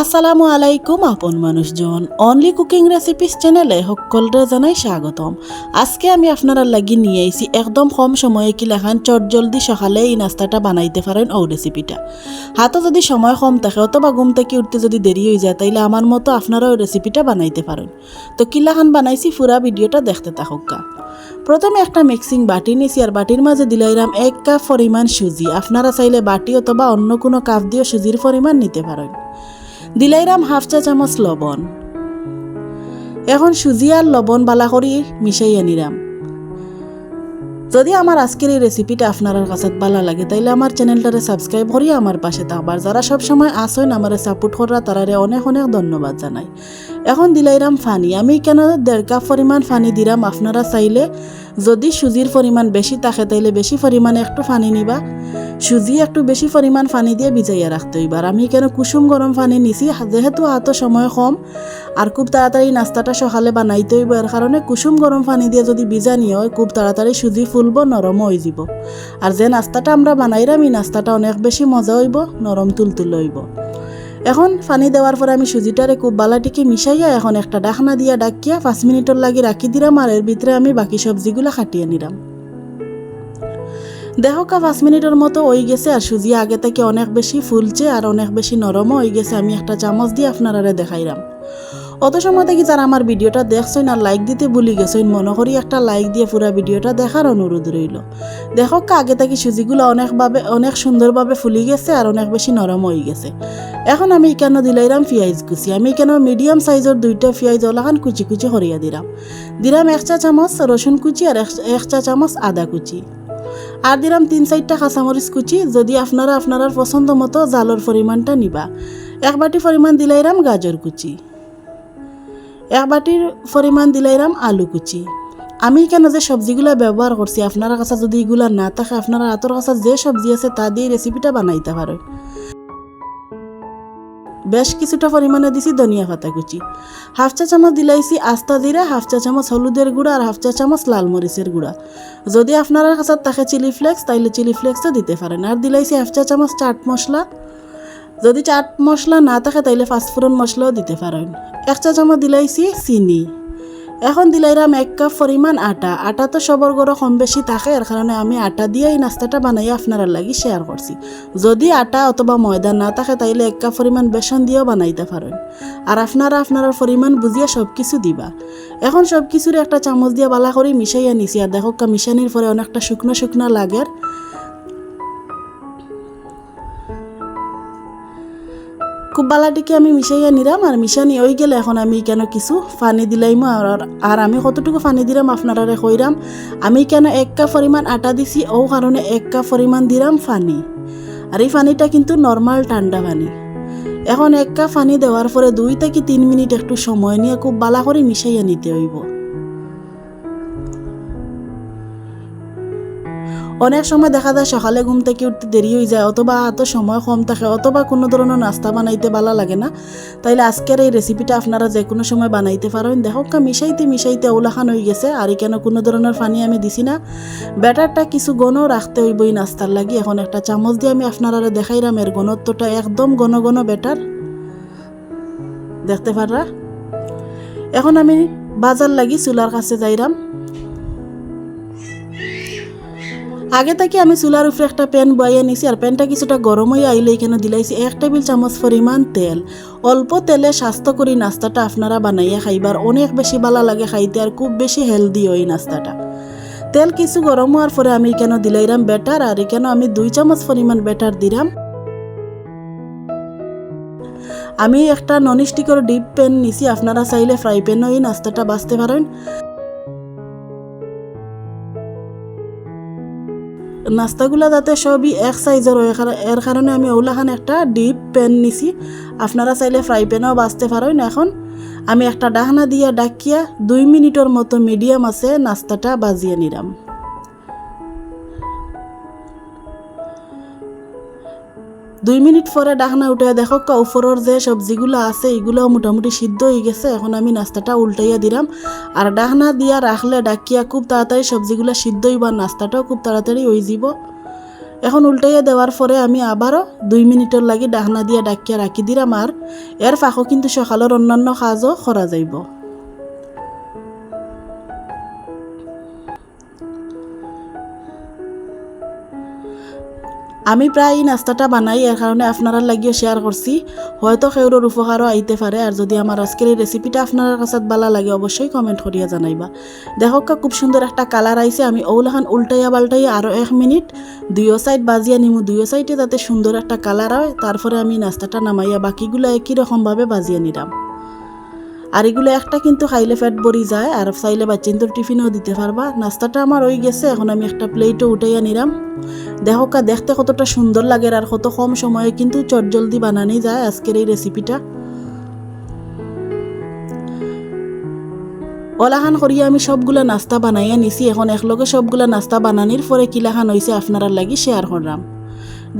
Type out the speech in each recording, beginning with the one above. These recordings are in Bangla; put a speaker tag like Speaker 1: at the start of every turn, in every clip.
Speaker 1: আসসালামু আলাইকুম, আপন মানুষজন। অনলি কুকিং রেসিপিস চ্যানেলে সকলরে জানাই স্বাগতম। আজকে আমি আপনারা লাগি নিয়ে আইছি একদম কম সময়ে কি লেখান চট জলদি সকালে এই নাস্তাটা বানাইতে পারেন ও রেসিপিটা হাতে যদি সময় কম থাকে, অথবা ঘুম থেকে উঠতে যদি দেরি হয়ে যায়, তাইলে আমার মতো আপনারা ওই রেসিপিটা বানাইতে পারেন। তো কিলাখান বানাইছি পুরা ভিডিওটা দেখতে থাকুকা প্রথমে একটা মিক্সিং বাটি নিছি আর বাটির মাঝে দিলাইরাম এক কাপ পরিমাণ সুজি। আপনারা চাইলে বাটি অথবা অন্য কোনো কাপ দিয়ে সুজির পরিমাণ নিতে পারেন। দিলাইরাম হাফ চা চামচ লবণ। এখন সুজি আর লবণ বালা করি মিশাইয়া নিরাম যদি আমার আজকের এই রেসিপিটা আপনার কাছে ভালো লাগে, তাইলে আমার চ্যানেলটারে সাবস্ক্রাইব করি আমার পাশে থাকবার যারা সবসময় আসেন আমার সাপোর্ট করা তারারে অনেক অনেক ধন্যবাদ জানাই। এখন দিলাইরাম ফানি, আমি কেন দেড় কাপ পরিমাণ ফানি দিলাম আপনারা চাইলে যদি সুজির পরিমাণ বেশি থাকে, তাইলে বেশি পরিমাণে একটু ফানি নিবা। সুজি একটু বেশি পরিমাণ পানি দিয়ে ভিজাইয়া রাখতে হইব। আর আমি কেন কুসুম গরম পানি নিছি, যেহেতু হাতে সময় কম, আর খুব তাড়াতাড়ি নাস্তাটা সকালে বানাইতে হইব। এর কারণে কুসুম গরম পানি দিয়ে যদি ভিজানি হয়, খুব তাড়াতাড়ি সুজি ফুলব নরম হয়ে যাব। আর যে নাস্তাটা আমরা বানাইরাম, এই নাস্তাটা অনেক বেশি মজা হইব, নরম তুলতুল হইব। এখন পানি দেওয়ার পরে আমি সুজিটারে খুব বালাটিকে মিশাইয়া এখন একটা ডাকনা দিয়া ডাকিয়া পাঁচ মিনিটের লাগি রাখি দিলাম আর এর ভিতরে আমি বাকি সবজিগুলো খাটিয়ে নিলাম দেহকা পাঁচ মিনিটের মতো হয়ে গেছে আর সুজি আগে থেকে অনেক বেশি ফুলছে আর অনেক বেশি নরমও হয়ে গেছে। আমি একটা চামচ দিয়ে আপনারা দেখাইলাম। অত সময় থেকে যারা আমার ভিডিওটা দেখছেন আর লাইক দিতে ভুলি গেছেন, মনে করি একটা লাইক দিয়ে পুরো ভিডিওটা দেখার অনুরোধ রইল। দেখো আগে থেকে সুজিগুলো অনেকভাবে অনেক সুন্দরভাবে ফুলি গেছে আর অনেক বেশি নরম হয়ে গেছে। এখন আমি কেন দিলাইরাম পিঁয়াজ কুচি? আমি কেন মিডিয়াম সাইজের দুইটা পিঁয়াজ ওলাখান কুচি কুচি সরিয়া দিলাম? দিলাম এক চা চামচ রসুন কুচি আর এক চা চামচ আদা কুচি। আর দিলাম তিন চারটা কাঁচামরিচ কুচি, যদি আপনারা আপনার পছন্দ মতো জালর পরিমাণটা নিবা। এক বাটি পরিমাণ দিলাইরাম গাজর কুচি। এক বাটির পরিমাণ দিলাইরাম আলু কুচি। আমি কেন যে সবজিগুলো ব্যবহার করছি আপনার কাছে যদি এগুলা না থাকে, আপনার হাতের কাছে যে সবজি আছে, তা দিয়ে রেসিপিটা বানাইতে পারেন বেশ কিছুটা পরিমাণে দিছি ধনিয়া পাতা কুচি। হাফ চা চামচ দিলাইছি আস্তা দিরে হাফ চা চামচ হলুদের গুঁড়া আর হাফ চা চামচ লাল মরিচের গুঁড়া। যদি আপনার কাছে থাকে চিলি ফ্লেক্স, তাইলে চিলি ফ্লেক্সও দিতে পারেন। আর দিলাইছি হাফ চা চামচ চাট মশলা। যদি চাট মশলা না থাকে, তাইলে ফাস্টফুরন মশলাও দিতে পারেন। এক চা চামচ দিলাইছি চিনি। এখন দিলাইরাম এক কাপ পরিমাণ আটা। আটা তো সবর গড়ো কম বেশি থাকে এর কারণে আমি আটা দিয়ে এই নাস্তাটা বানাই আপনারা লাগি শেয়ার করছি যদি আটা অথবা ময়দা না থাকে, তাইলে এক কাপ পরিমাণ বেসন দিয়েও বানাইতে পারেন আর আপনারা আপনার পরিমাণ বুঝিয়ে সব কিছু দিবা। এখন সব কিছুর একটা চামচ দিয়ে বালা করে মিশাইয়া নিছি আর দেখো মিশানির পরে অনেকটা শুকনো শুকনো লাগে খুব বালাটিকে আমি মিশাইয়া নিলাম আর মিশানি হয়ে গেলে এখন আমি কেন কিছু পানি দিলাইম আর আমি কতটুকু পানি দিলাম আপনারা কইরাম। আমি কেন এক কাপ পরিমাণ আটা দিছি ও কারণে এক কাপ পরিমাণ দিলাম পানি আর এই পানিটা কিন্তু নর্মাল ঠান্ডা পানি এখন এক কাপ পানি দেওয়ার পরে দুই থেকে তিন মিনিট একটু সময় নিয়ে খুব বালা করে মিশাইয়া নিতে হইব। অনেক সময় দেখা যায় সকালে ঘুম থেকে উঠতে দেরি হয়ে যায়, অথবা এত সময় কম থাকে, অথবা কোনো ধরনের নাস্তা বানাইতে ভালো লাগে না। তাইলে আজকের এই রেসিপিটা আপনারা যে কোনো সময় বানাইতে পারেন। দেখো মিশাইতে মিশাইতে ওলাখান হয়ে গেছে, আর কেন কোনো ধরনের পানি আমি দিছি না। ব্যাটারটা কিছু গণও রাখতে হইব এই নাস্তার লাগি। এখন একটা চামচ দিয়ে আমি আপনারা দেখাইলাম এর ঘনত্বটা, একদম ঘন ঘন ব্যাটার। দেখতে পাররা? এখন আমি বাজার লাগি চুলার কাছে যাইরাম। আগে থেকে আমি চুলার উপরে একটা প্যান বইয়ে নিছি আর প্যানটা কিছুটা গরম হয়ে আইলে এখানে দিলাইছি এক টেবিল চামচ পরিমাণ তেল। অল্প তেলে স্বাস্থ্যকরী নাস্তাটা আপনারা বানাইয়া খাইবার অনেক বেশি ভালো লাগে খাইতে আর খুব বেশি হেলদি এই নাস্তাটা। তেল কিছু গরম হওয়ার পরে আমি কেন দিলাইরাম ব্যাটার আর কেন আমি দুই চামচ পরিমাণ ব্যাটার দিলাম আমি একটা নন স্টিকের ডিপ প্যান নিছি, আপনারা চাইলে ফ্রাই প্যানও এই নাস্তাটা বাঁচতে পারেন। নাস্তাগুলা যাতে সবই এক সাইজের হয় এর- কারণে আমি ওলাখান একটা ডিপ প্যান নিছি। আপনারা চাইলে ফ্রাই প্যানেও বাঁচতে পারেন এখন। আমি একটা ডাহনা দিয়া ডাকিয়া দুই মিনিটের মতো মিডিয়াম আছে, নাস্তাটা বাজিয়ে নিলাম। দুই মিনিট পরে ডাকনা উঠে দেখো কা উপরের যে সবজিগুলো আছে এগুলো মোটামুটি সিদ্ধ হয়ে গেছে। এখন আমি নাস্তাটা উল্টাইয়া দিলাম। আর ডাকনা দিয়া রাখলে ডাকিয়া খুব তাড়াতাড়ি সবজিগুলো সিদ্ধ হইবার নাস্তাটাও খুব তাড়াতাড়ি হয়ে যাব। এখন উল্টাইয়া দেওয়ার পরে আমি আবারও দুই মিনিটের লাগি ডাকনা দিয়া ডাকিয়া রাখি দিলাম। আর এর ফাঁকও কিন্তু সকালের অন্যান্য কাজও করা যাইব। আমি প্রায় এই নাস্তাটা বানাই এর কারণে আপনারা লাগিও শেয়ার করছি হয়তো সেউরোর উপকারও আইতে পারে আর যদি আমার আজকের এই রেসিপিটা আপনার কাছে ভালো লাগে অবশ্যই কমেন্ট করিয়া জানাইবা। দেখো কা, খুব সুন্দর একটা কালার আইছে আমি ওগুলাখান উল্টাইয়া পাল্টাইয়া আরও এক মিনিট দুইও সাইড বাজিয়া নিমু। দুইও সাইডে যাতে সুন্দর একটা কালার হয় তারপরে আমি নাস্তাটা নামাইয়া বাকিগুলো একই রকমভাবে বাজিয়ে নিলাম আর এগুলো একটা কিন্তু খাইলে ফ্যাট ভরি যায়, আর চাইলে বাচ্চিন্তর টিফিনও দিতে পারবা। নাস্তাটা আমার হয়ে গেছে, এখন আমি একটা প্লেটও উঠাইয়া নিলাম। দেখো কা, দেখতে কতটা সুন্দর লাগে আর কত কম সময়ে কিন্তু চটজলদি বানানি যায় আজকের এই রেসিপিটা ওলাখান করিয়া আমি সবগুলা নাস্তা বানাইয়া নিছি, এখন একলগে সবগুলা নাস্তা বানানির পরে কিলাখান হয়েছে আপনারা লাগি শেয়ার করলাম।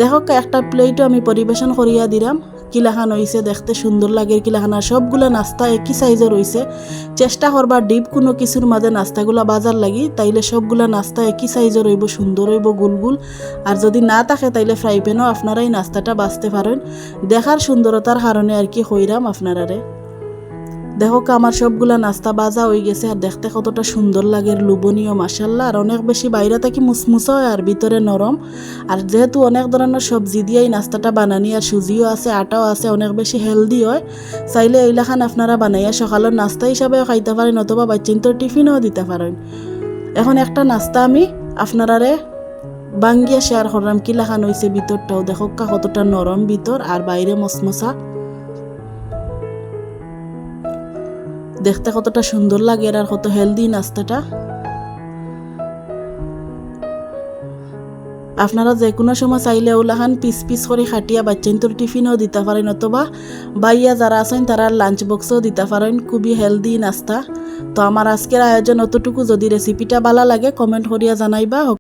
Speaker 1: দেখো একটা প্লেটও আমি পরিবেশন করিয়া দিলাম। কিলাখান হইছে, দেখতে সুন্দর লাগে কিলাখানা। সবগুলা নাস্তা একই সাইজের হইছে। চেষ্টা করবার ডিপ কোনো কিছুর মাঝে নাস্তাগুলা বাজার লাগি, তাইলে সবগুলা নাস্তা একই সাইজের রইব সুন্দর হইব গুল গুল আর যদি না থাকে, তাইলে ফ্রাই প্যানও আপনারাই নাস্তাটা বাঁচতে পারেন। দেখার সুন্দরতার কারণে আর কি হইরাম আপনারারে। দেখো আমার সবগুলা নাস্তা বাজা হয়ে গেছে আর দেখতে কতটা সুন্দর লাগে লুবনীয় মাসাল্লাহ আর অনেক বেশি বাইরে থাকি মুসমুসা হয় আর ভিতরে নরম। আর যেহেতু অনেক ধরনের সবজি দিয়েই নাস্তাটা বানানি, আর সুজিও আছে, আটাও আছে, অনেক বেশি হেলদি হয়, চাইলে এইলাখান আপনারা বানাইয়া সকালের নাস্তা হিসাবেও খাইতে পারেন অথবা বাচ্চিন্তর টিফিনও দিতে পারেন। এখন একটা নাস্তা আমি আপনারারে বাঙ্গিয়া শেয়ার করলাম, কি কিলাখান হয়েছে ভিতরটাও। দেখো কা কতটা নরম ভিতর, আর বাইরে মসমসা। দেখতে কতটা সুন্দর লাগে আর কত হেলদি নাস্তাটা। আপনারা যে কোনো সময় চাইলে ওলাখান পিস পিস করে খাটিয়া বাচ্চাইন্তর টিফিনও দিতে পারেন অথবা বাইয়া যারা আছেন তারা লাঞ্চ বক্সও দিতে পারেন, খুবই হেলদি নাস্তা। তো আমার আজকের আয়োজন অতটুকু। যদি রেসিপিটা ভালো লাগে কমেন্ট করিয়া জানাইবা।